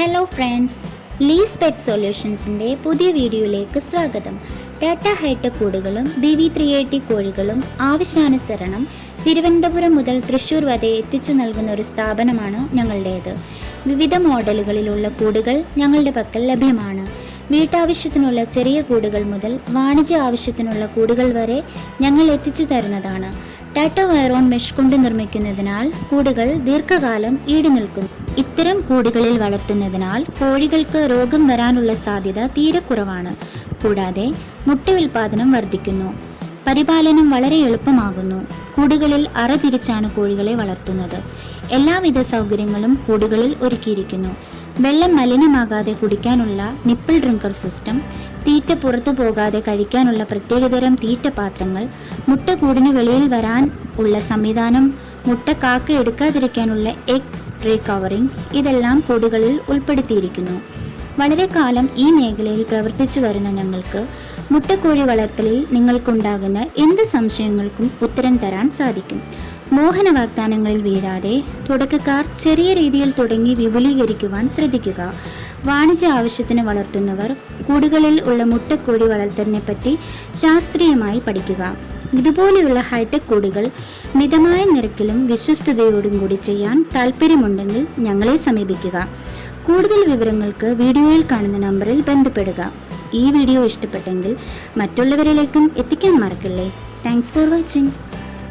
Hello friends Lees pet സൊല്യൂഷൻസിന്റെ പുതിയ വീഡിയോയിലേക്ക് സ്വാഗതം. ടാറ്റ ഹൈടെക് കൂടുകളും ബി വി ത്രീ എയ്റ്റി കോഴികളും ആവശ്യാനുസരണം തിരുവനന്തപുരം മുതൽ തൃശ്ശൂർ വരെ എത്തിച്ചു നൽകുന്ന ഒരു സ്ഥാപനമാണ് ഞങ്ങളുടേത്. വിവിധ മോഡലുകളിലുള്ള കൂടുകൾ ഞങ്ങളുടെ പക്കൽ ലഭ്യമാണ്. വീട്ടാവശ്യത്തിനുള്ള ചെറിയ കൂടുകൾ മുതൽ വാണിജ്യ ആവശ്യത്തിനുള്ള കൂടുകൾ വരെ ഞങ്ങൾ എത്തിച്ചു തരുന്നതാണ്. ടാറ്റ വയറോൺ മെഷ് കൊണ്ട് നിർമ്മിക്കുന്നതിനാൽ കൂടുകൾ ദീർഘകാലം ഈടി നിൽക്കുന്നു. ഇത്തരം കൂടുകളിൽ വളർത്തുന്നതിനാൽ കോഴികൾക്ക് രോഗം വരാനുള്ള സാധ്യത തീരെ കുറവാണ്. കൂടാതെ മുട്ട ഉൽപാദനം വർദ്ധിക്കുന്നു. പരിപാലനം വളരെ എളുപ്പമാകുന്നു. കൂടുകളിൽ അറ തിരിച്ചാണ് കോഴികളെ വളർത്തുന്നത്. എല്ലാവിധ സൗകര്യങ്ങളും കൂടുകളിൽ ഒരുക്കിയിരിക്കുന്നു. വെള്ളം മലിനമാകാതെ കുടിക്കാനുള്ള നിപ്പിൾ ഡ്രിങ്കർ സിസ്റ്റം തീറ്റ പുറത്തു പോകാതെ കഴിക്കാനുള്ള പ്രത്യേകതരം തീറ്റപാത്രങ്ങൾ മുട്ട കൂടിന് വെളിയിൽ വരാൻ ഉള്ള സംവിധാനം മുട്ട കാക്ക എടുക്കാതിരിക്കാനുള്ള എഗ് ട്രേ കവറിംഗ് ഇതെല്ലാം കൂടുകളിൽ ഉൾപ്പെടുത്തിയിരിക്കുന്നു. വളരെ കാലം ഈ മേഖലയിൽ പ്രവർത്തിച്ചു വരുന്ന ഞങ്ങൾക്ക് മുട്ടക്കോഴി വളർത്തലിൽ നിങ്ങൾക്കുണ്ടാകുന്ന എന്ത് സംശയങ്ങൾക്കും ഉത്തരം തരാൻ സാധിക്കും. മോഹന വാഗ്ദാനങ്ങളിൽ വീഴാതെ തുടക്കക്കാർ ചെറിയ രീതിയിൽ തുടങ്ങി വിപുലീകരിക്കുവാൻ ശ്രദ്ധിക്കുക. വാണിജ്യ ആവശ്യത്തിന് വളർത്തുന്നവർ കൂടുകളിൽ ഉള്ള മുട്ടക്കോഴി വളർത്തലിനെ പറ്റി ശാസ്ത്രീയമായി പഠിക്കുക. ഇതുപോലെയുള്ള ഹൈടെക് കൂടുകൾ മിതമായ നിരക്കിലും വിശ്വസ്തയോടും കൂടി ചെയ്യാൻ താല്പര്യമുണ്ടെങ്കിൽ ഞങ്ങളെ സമീപിക്കുക. കൂടുതൽ വിവരങ്ങൾക്ക് വീഡിയോയിൽ കാണുന്ന നമ്പറിൽ ബന്ധപ്പെടുക. ഈ വീഡിയോ ഇഷ്ടപ്പെട്ടെങ്കിൽ മറ്റുള്ളവരിലേക്കും എത്തിക്കാൻ മറക്കല്ലേ. Thanks for watching